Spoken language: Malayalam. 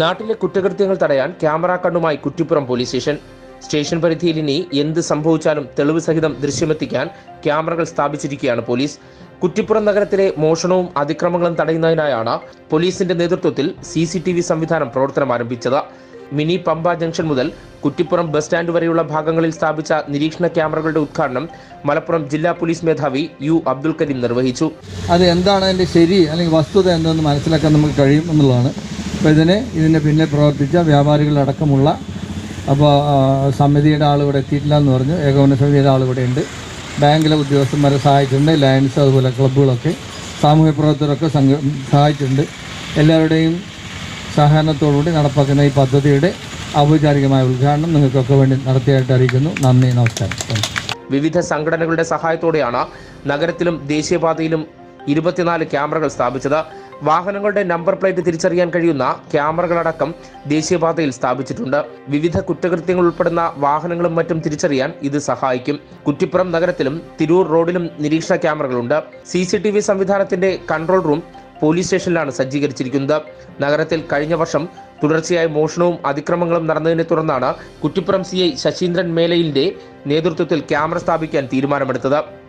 നാട്ടിലെ കുറ്റകൃത്യങ്ങൾ തടയാൻ ക്യാമറ കണ്ണുമായി കുറ്റിപ്പുറം പോലീസ് സ്റ്റേഷൻ. സ്റ്റേഷൻ പരിധിയിൽ ഇനി എന്ത് സംഭവിച്ചാലും തെളിവ് സഹിതം ദൃശ്യമെത്തിക്കാൻ ക്യാമറകൾ സ്ഥാപിച്ചിരിക്കുകയാണ് പോലീസ്. കുറ്റിപ്പുറം നഗരത്തിലെ മോഷണവും അതിക്രമങ്ങളും തടയുന്നതിനായാണ് പോലീസിന്റെ നേതൃത്വത്തിൽ സി സി ടി വി സംവിധാനം പ്രവർത്തനം ആരംഭിച്ചത്. മിനി പമ്പ ജംഗ്ഷൻ മുതൽ കുറ്റിപ്പുറം ബസ് സ്റ്റാൻഡ് വരെയുള്ള ഭാഗങ്ങളിൽ സ്ഥാപിച്ച നിരീക്ഷണ ക്യാമറകളുടെ ഉദ്ഘാടനം മലപ്പുറം ജില്ലാ പോലീസ് മേധാവി യു അബ്ദുൽ കരീം നിർവഹിച്ചു. അത് എന്താണ് അതിന്റെ ശരി അല്ലെങ്കിൽ വസ്തുത എന്തെന്ന് മനസ്സിലാക്കാൻ നമുക്ക് കഴിയും എന്നുള്ളതാണ്. അപ്പോൾ ഇതിന് ഇതിന്റെ പിന്നെ പ്രവർത്തിച്ച വ്യാപാരികളടക്കമുള്ള അപ്പോൾ സമിതിയുടെ ആൾ ഇവിടെ എത്തിയിട്ടില്ല എന്ന് പറഞ്ഞു. ഏകോപന സമിതിയുടെ ആൾ ഇവിടെ ഉണ്ട്. ബാങ്കിലെ ഉദ്യോഗസ്ഥന്മാരെ സഹായിച്ചിട്ടുണ്ട്. ലയൻസ് അതുപോലെ ക്ലബ്ബുകളൊക്കെ സാമൂഹ്യ പ്രവർത്തകരൊക്കെ സംഘ സഹായിച്ചിട്ടുണ്ട്. എല്ലാവരുടെയും സഹകരണത്തോടുകൂടി നടപ്പാക്കുന്ന ഈ പദ്ധതിയുടെ ഔപചാരികമായ ഉദ്ഘാടനം നിങ്ങൾക്കൊക്കെ വേണ്ടി നടത്തിയായിട്ട് അറിയിക്കുന്നു. നന്ദി നമസ്കാരം. വിവിധ സംഘടനകളുടെ സഹായത്തോടെയാണ് നഗരത്തിലും ദേശീയപാതയിലും ഇരുപത്തിനാല് ക്യാമറകൾ സ്ഥാപിച്ചത്. വാഹനങ്ങളുടെ നമ്പർ പ്ലേറ്റ് തിരിച്ചറിയാൻ കഴിയുന്ന ക്യാമറകളടക്കം ദേശീയപാതയിൽ സ്ഥാപിച്ചിട്ടുണ്ട്. വിവിധ കുറ്റകൃത്യങ്ങൾ ഉൾപ്പെടുന്ന വാഹനങ്ങളും മറ്റും തിരിച്ചറിയാൻ ഇത് സഹായിക്കും. കുറ്റിപ്പുറം നഗരത്തിലും തിരൂർ റോഡിലും നിരീക്ഷണ ക്യാമറകളുണ്ട്. സി സി ടി വി സംവിധാനത്തിന്റെ കൺട്രോൾ റൂം പോലീസ് സ്റ്റേഷനിലാണ് സജ്ജീകരിച്ചിരിക്കുന്നത്. നഗരത്തിൽ കഴിഞ്ഞ വർഷം തുടർച്ചയായ മോഷണവും അതിക്രമങ്ങളും നടന്നതിനെ തുടർന്നാണ് കുറ്റിപ്പുറം സി ഐ ശശീന്ദ്രൻ മേലയിലിന്റെ നേതൃത്വത്തിൽ ക്യാമറ സ്ഥാപിക്കാൻ തീരുമാനമെടുത്തത്.